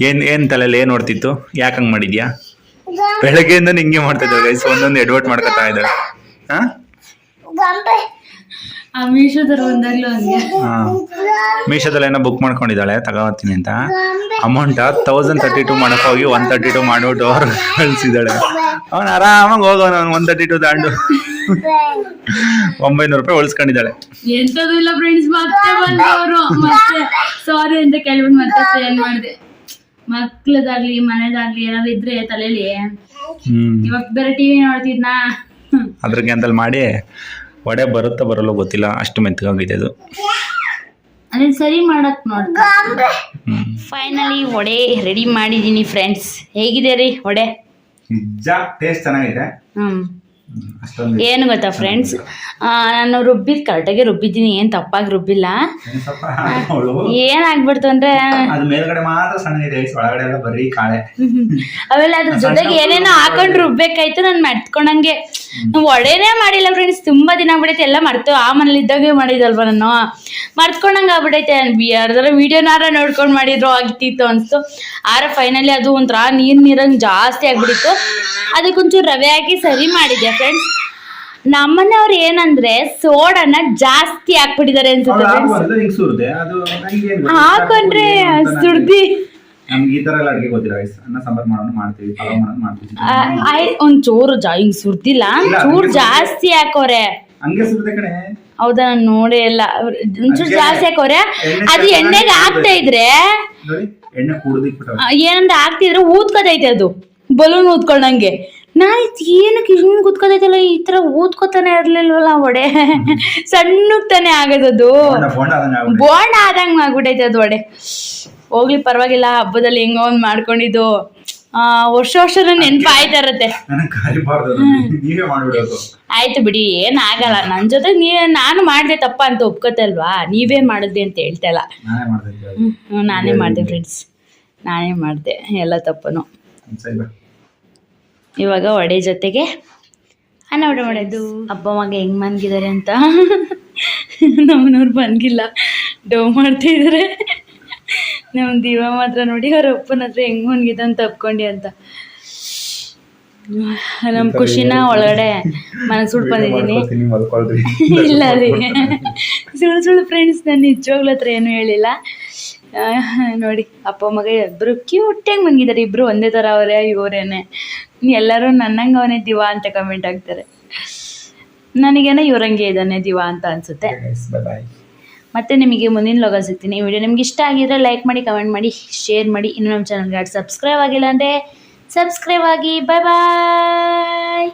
ಏನ್ ಏನ್ ತಲೆಯಲ್ಲಿ ಏನ್ ನೋಡ್ತಿತ್ತು ಯಾಕೆ ಹಂಗ್ ಮಾಡಿದ್ಯಾ? ಬೆಳಗ್ಗೆಯಿಂದ ಹಿಂಗೆ ಮಾಡ್ತಾ ಇದ್ದಾರೆ ಗೈಸ್ ಒಂದೊಂದು ಎಡ್ವರ್ಟ್ ಮಾಡ್ಕೊತಾ ಇದ್ದಾರೆ. ಹಾ? ಮೀಶೋದಲ್ಲಿ ಏನೋ ಬುಕ್ ಮಾಡ್ಕೊಂಡಿದ್ದಾಳೆ ತಗೋತೀನಿ ಅಂತ. ಅಮೌಂಟ್ ತೌಸಂಡ್ ತರ್ಟಿ ಟು ಮಾಡಕ್ ಹೋಗಿ ಒನ್ ತರ್ಟಿ ಟು ಮಾಡ್ಬಿಟ್ಟು ಅವ್ರು ಕಳ್ಸಿದ್ದಾಳೆ. ಅವನು ಆರಾಮಾಗಿ ಹೋಗೋನು ಒನ್ ತರ್ಟಿ ಟು ದಾಂಡು. ಒಂಬೈನೂರು ರೂಪಾಯಿ ಉಳಿಸ್ಕೊಂಡಿದ್ದಾಳೆ. ಎಂತದು ಇಲ್ಲ ಫ್ರೆಂಡ್ಸ್ ಮತ್ತೆ ಬಂದವರು ಮತ್ತೆ ಸಾರಿ ಅಂತ ಕೇಳ್ಬಿಟ್ಟು ಮತ್ತೆ ಸೇಲ್ ಮಾಡಿದೆ. ಮಕ್ಳದಾಗ್ಲಿ ಮನೆದಾಗ್ಲಿ ಏನಾದ್ರು ಇದ್ರೆ ತಲೆಯಲ್ಲಿ ಇವಾಗ ಬೇರೆ ಟಿವಿ ನೋಡ್ತಿದ್ನಾ? ಅದ್ರ ಗ್ಯಾಂತಲ್ಲಿ ಮಾಡಿ ವಡೆ ಬರುತ್ತಾ ಬರಲ್ಲ ಗೊತ್ತಿಲ್ಲ ಅಷ್ಟು ಮೆತ್ತಗಾಗಿದೆ ಅದು. ಅದನ್ನ ಸರಿ ಮಾಡಕ್ ನೋಡ್ ಫೈನಲಿ ವಡೆ ರೆಡಿ ಮಾಡಿದೀನಿ ಫ್ರೆಂಡ್ಸ್ ಹೇಗಿದೆ ರೀ ವಡೆ ನಿಜ ಟೇಸ್ಟ್ ಚೆನ್ನಾಗಿದೆ. ಹ್ಮ್. ಏನು ಗೊತ್ತಾ ಫ್ರೆಂಡ್ಸ್ ನಾನು ರುಬ್ಬಿದ್ದು ಕರೆಕ್ಟಾಗಿ ರುಬ್ಬಿದ್ದೀನಿ ಏನು ತಪ್ಪಾಗಿ ರುಬ್ಬಿಲ್ಲ. ಏನಾಗ್ಬಿಡ್ತು ಅಂದ್ರೆ ಆಮೇಲೆ ಅದ್ರ ಜೊತೆಗೆ ಏನೇನೋ ಹಾಕೊಂಡು ರುಬ್ಬೇಕಾಯ್ತು ನಾನು ಮರ್ತ್ಕೊಂಡಂಗೆ ಒಡೆನೇ ಮಾಡಿಲ್ಲ ಫ್ರೆಂಡ್ಸ್ ತುಂಬಾ ದಿನ ಆಗ್ಬಿಡೈತೆ ಎಲ್ಲ ಮರ್ತು ಆ ಮನೇಲಿ ಇದ್ದಾಗೆ ಮಾಡಿದಲ್ವ ನಾನು. ಮರ್ತ್ಕೊಂಡಂಗೆ ಆಗ್ಬಿಡೈತೆ ಯಾರ್ದಾರ ವಿಡಿಯೋನಾರ ನೋಡ್ಕೊಂಡು ಮಾಡಿದ್ರು ಆಗ್ತಿತ್ತು ಅನ್ಸ್ತು. ಆರ ಫೈನಲಿ ಅದು ಒಂಥರ ನೀರ್ ನೀರಂಗೆ ಜಾಸ್ತಿ ಆಗ್ಬಿಡಿತ್ತು. ಅದಕ್ಕೊಂಚೂರು ರವೆ ಹಾಕಿ ಸರಿ ಮಾಡಿದ್ದೆ. ಫ್ರೆಂಡ್ಸ್ ನಮ್ಮನೆಯವ್ರು ಏನಂದ್ರೆ ಸೋಡನ್ನ ಜಾಸ್ತಿ ಹಾಕ್ಬಿಟ್ಟಿದ್ದಾರೆ ಅನ್ಸುತ್ತೆ ಫ್ರೆಂಡ್ಸ್ ಸುರ್ದೆ? ಹಾಕೊಂಡ್ರೆ ಸುಡ್ದಿ ನಮ್ಗೆ ಈ ತರ ಎಲ್ಲ ಅಡ್ಗೆ ಗೊತ್ತಿಲ್ಲ guys. ಅನ್ನ ಸಾಂಬಾರ್ ಮಾಡೋಣ ಮಾಡ್ತೀವಿ ಪಲಾವ್ ಮಾಡೋಣ ಮಾಡ್ತೀವಿ. ಆಯ್ ಒಂದ್ ಚೂರು ಜಾ ಹಿಂಗ್ ಚೂರು ಜಾಸ್ತಿ ಹಾಕೋರೆ. ಹಂಗೆ ಸುರ್ದೆ ಕಣೆ. ಹೌದಾ ನಾನು ನೋಡೇ ಇಲ್ಲ. ಒಂಚೂರು ಜಾಸ್ತಿ ಹಾಕೋರೆ. ಅದು ಎಣ್ಣೆಗೆ ಹಾಕ್ತಾ ಇದ್ರೆ ಎಣ್ಣೆ ಏನಂದ್ರೆ ಹಾಕ್ತಿದ್ರೆ ಊದ್ಕೋತೈತೆ ಅದು. ಬಲೂನ್ ಊದ್ಕೊಂಡಂಗೆ. ನಾನು ಏನಕ್ಕೆ ಹಿಂಗೆ ಕುತ್ಕೊತೈತಲ್ಲ ಈ ತರ ಊದ್ಕೋತಾನೆ ಇರ್ಲಿಲ್ವಲ್ಲ ಒಡೆ? ಸಣ್ಣಗ್ ತಾನೇ ಆಗದದು. ಬೋಂಡ ಆದಂಗೆ ಆಗ್ಬಿಟ್ಟೈತೆ ಅದು ಒಡೆ. ಹೋಗ್ಲಿ ಪರವಾಗಿಲ್ಲ ಹಬ್ಬದಲ್ಲಿ ಹೆಂಗೋ ಒಂದ್ ಮಾಡ್ಕೊಂಡಿದ್ದು. ಆ ವರ್ಷ ವರ್ಷ ನೆನ್ಪು ಆಯ್ತಾ ಇರತ್ತೆ. ಆಯ್ತು ಬಿಡಿ ಏನಾಗಲ್ಲ ನನ್ನ ಜೊತೆ ನೀ ನಾನು ಮಾಡ್ದೆ ತಪ್ಪ ಅಂತ ಒಪ್ಕೋತಲ್ವಾ ನೀವೇ ಮಾಡಿದ್ದೆ ಅಂತ ಹೇಳ್ತಾ ಇಲ್ಲ. ನಾನೇ ಮಾಡ್ದೆ ನಾನೇ ಫ್ರೆಂಡ್ಸ್ ನಾನೇ ಮಾಡಿದೆ ಎಲ್ಲ ತಪ್ಪನು. ಇವಾಗ ವಡೆ ಜೊತೆಗೆ ಅನ್ನ ವಡೆ ಮಾಡೋದು. ಅಪ್ಪ ಮಗ ಹೆಂಗ್ ಮನ್ಗಿದ್ದಾರೆ ಅಂತ. ನಮ್ಮನವ್ರು ಬಂದಿಲ್ಲ ಡೋ ಮಾಡ್ತಾ ಇದ್ದಾರೆ ನಮ್ಮ ದೀವ ಮಾತ್ರ ನೋಡಿ ಅವ್ರ ಅಪ್ಪನ ಹತ್ರ ಹೆಂಗ್ ಮನ್ಗಿದ್ದ ಅಂತ ಅಪ್ಕೊಂಡಿ ಅಂತ. ನಮ್ಮ ಖುಷಿನ ಒಳಗಡೆ ಮನಸ್ಸು ಸುಡ್ಕೊಂಡಿದ್ದೀನಿ ಮಾಡ್ಕೊತೀನಿ, ಮಲ್ಕೊಳ್ರಿ. ಇಲ್ಲ ರೀ. ಸುಳ್ಳು ಸುಳ್ಳು ಫ್ರೆಂಡ್ಸ್ ನಾನು ನಿಜವಾಗ್ಲೂ ಹತ್ರ ಏನು ಹೇಳಿಲ್ಲ. ನೋಡಿ ಅಪ್ಪ ಮಗ ಇಬ್ಬರು ಕ್ಯೂಟಾಗಿ ಮನ್ಗಿದ್ದಾರೆ ಇಬ್ಬರು ಒಂದೇ ಥರ ಅವರೇ ಇವರೇನೆ. ಎಲ್ಲರೂ ನನ್ನಂಗೆ ಅವನೇ ದಿವಾ ಅಂತ ಕಮೆಂಟ್ ಹಾಕ್ತಾರೆ. ನನಗೇನೋ ಇವರಂಗೆ ಇದ್ದಾನೆ ದಿವಾ ಅಂತ ಅನಿಸುತ್ತೆ. ಮತ್ತೆ ನಿಮಗೆ ಮುಂದಿನ ಲೋಗ ಸಿಗ್ತೀನಿ. ಈ ವಿಡಿಯೋ ನಿಮ್ಗೆ ಇಷ್ಟ ಆಗಿದ್ರೆ ಲೈಕ್ ಮಾಡಿ ಕಮೆಂಟ್ ಮಾಡಿ ಶೇರ್ ಮಾಡಿ. ಇನ್ನು ನಮ್ಮ ಚಾನಲ್ಗೆ ಸಬ್ಸ್ಕ್ರೈಬ್ ಆಗಿಲ್ಲ ಅಂದರೆ ಸಬ್ಸ್ಕ್ರೈಬ್ ಆಗಿ. ಬಾಯ್ ಬಾಯ್